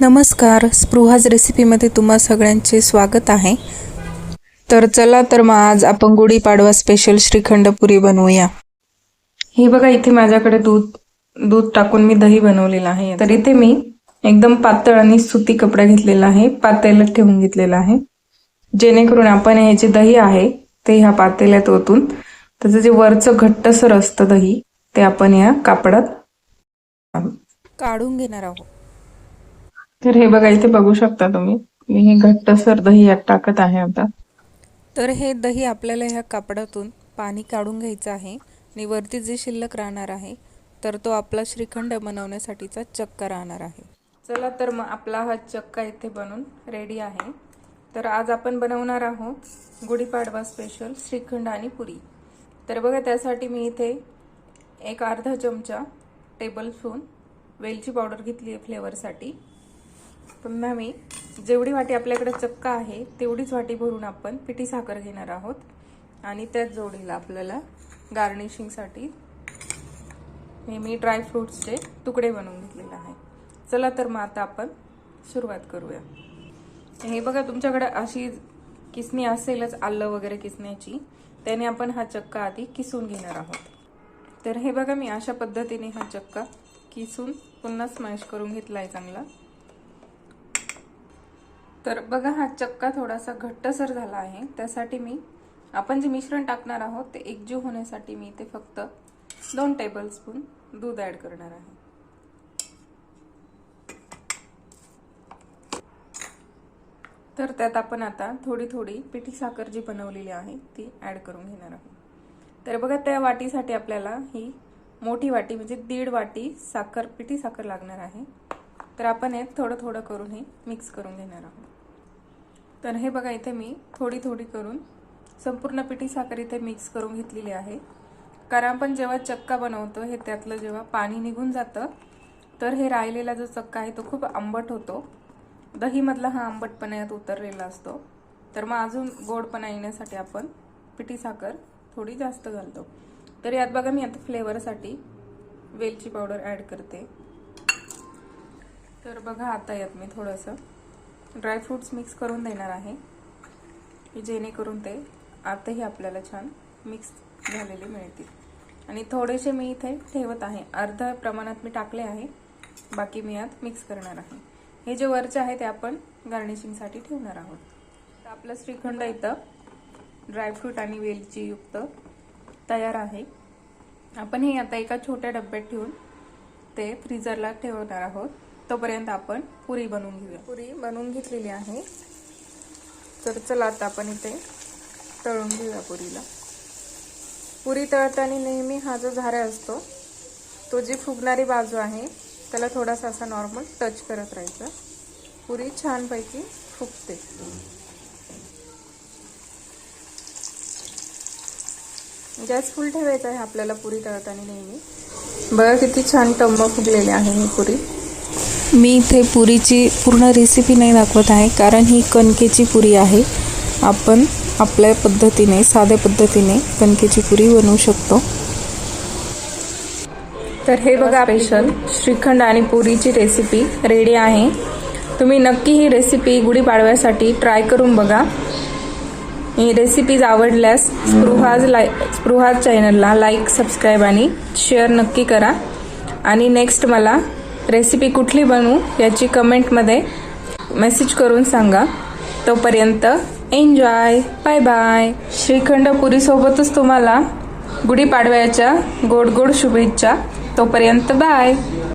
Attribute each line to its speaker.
Speaker 1: नमस्कार. स्पृहाज रेसिपीमध्ये तुम्हा सगळ्यांचे स्वागत आहे. तर चला तर मग आज आपण गुढीपाडवा स्पेशल श्रीखंड पुरी बनवूया. हे बघा इथे माझ्याकडे दूध दूध टाकून मी दही बनवलेलं आहे. तर इथे मी एकदम पातळ आणि सुती कपडा घेतलेला आहे. पातेल्यात ठेवून घेतलेला आहे. जेणेकरून आपण हे जे दही आहे ते ह्या पातेल्यात ओतून त्याचं जे वरचं घट्टसर असतं दही ते आपण या कापडात काढून घेणार आहोत. तर हे बघा इथे बघू शकता तुम्ही. मी हे घट्टसर दही यात टाकत आहे आता. तर हे दही आपल्याला ह्या कापडातून पाणी काढून घ्यायचं आहे. आणि वरती जे शिल्लक राहणार आहे तर तो आपला श्रीखंड बनवण्यासाठीचा चक्का राहणार आहे. चला तर मग आपला हा चक्का इथे बनून रेडी आहे. तर आज आपण बनवणार आहोत गुढीपाडवा स्पेशल श्रीखंड आणि पुरी. तर बघा त्यासाठी मी इथे एक अर्धा चमचा टेबल स्पून वेलची पावडर घेतली आहे फ्लेवरसाठी पुन्हा मी जेवढी वाटी आपल्याकडे चक्का आहे तेवढीच वाटी भरून आपण पिठी साखर घेणार आहोत. आणि त्याच जोडीला आपल्याला गार्निशिंगसाठी हे मी ड्रायफ्रूट्सचे तुकडे बनवून घेतलेले आहे. चला तर मग आता आपण सुरुवात करूया. हे बघा तुमच्याकडे अशी किसणी असेलच आलं वगैरे किसण्याची त्याने आपण हा चक्का आधी किसून घेणार आहोत. तर हे बघा मी अशा पद्धतीने हा चक्का किसून पुन्हा स्मॅश करून घेतला आहे चांगला. तर बघा हा चक्का थोडासा घट्टसर झाला आहे. त्यासाठी मी आपण जे मिश्रण टाकणार आहोत ते एकजीव होण्यासाठी मी इथे फक्त दोन टेबलस्पून दूध ॲड करणार आहे. तर त्यात आपण आता थोडी थोडी पिठी साखर जी बनवलेली आहे ती ॲड करून घेणार आहोत. तर बघा त्या वाटीसाठी आपल्याला ही मोठी वाटी म्हणजे दीड वाटी साखर पिठी साखर लागणार आहे. तर आपण हे थोडं थोडं करून हे मिक्स करून घेणार आहोत. तर हे बघा इथे मी थोडी थोडी करून संपूर्ण पिठी साखर इथे मिक्स करून घेतलेली आहे. कारण आपण जेव्हा चक्का बनवतो हे त्यातलं जेव्हा पाणी निघून जातं तर हे राहिलेला जो चक्का आहे तो खूप आंबट होतो. दहीमधला हा आंबटपणा यात उतरलेला असतो. तर मग अजून गोडपणा येण्यासाठी आपण पिठी साखर थोडी जास्त घालतो. तर यात बघा मी आता फ्लेवरसाठी वेलची पावडर ॲड करते. तर बघा आता यात मी थोडंसं ड्रायफ्रूट्स मिक्स करून देणार आहे. की जेणेकरून ते आताही आपल्याला छान मिक्स झालेले मिळतील. आणि थोडेसे मी इथे ठेवत आहे. अर्ध्या प्रमाणात मी टाकले आहे. बाकी मी यात मिक्स करणार आहे. हे जे वरचे आहे ते आपण गार्निशिंगसाठी ठेवणार आहोत. तर आपलं श्रीखंड इथं ड्रायफ्रूट आणि वेलची युक्त तयार आहे. आपण हे आता एका छोट्या डब्यात ठेवून ते फ्रीजरला ठेवणार आहोत. तोपर्यंत आपण पुरी बनवून घेऊया. पुरी बनवून घेतलेली आहे. तर चला आता आपण इथे तळून घेऊया पुरीला. पुरी तळताना नेहमी हा जो झारा असतो तो जी फुगणारी बाजू आहे त्याला थोडासा असा नॉर्मल टच करत राहायचा. पुरी छानपैकी फुगते. गॅस फुल ठेवायचा आहे आपल्याला पुरी तळताना नेहमी. बघा किती छान टम्म फुगलेली आहे ही पुरी. मी इथे पुरीची पूर्ण रेसिपी नाही दाखवत आहे कारण ही कणकेची पुरी आहे. आपण आपल्या पद्धतीने साध्या पद्धतीने कणकेची पुरी बनवू शकतो. तर हे बघा स्पेशल श्रीखंड आणि पुरीची रेसिपी रेडी आहे. तुम्ही नक्की ही रेसिपी गुढीपाडव्यासाठी ट्राय करून बघा. ही रेसिपीज आवडल्यास स्पृहाज लाय स्पृहाज चॅनलला लाईक सबस्क्राईब आणि शेअर नक्की करा. आणि नेक्स्ट मला रेसिपी कुठली बनवू याची कमेंटमध्ये मेसेज करून सांगा. तोपर्यंत एन्जॉय बाय बाय श्रीखंड पुरीसोबतच तुम्हाला गुढीपाडव्याच्या गोड गोड शुभेच्छा. तोपर्यंत बाय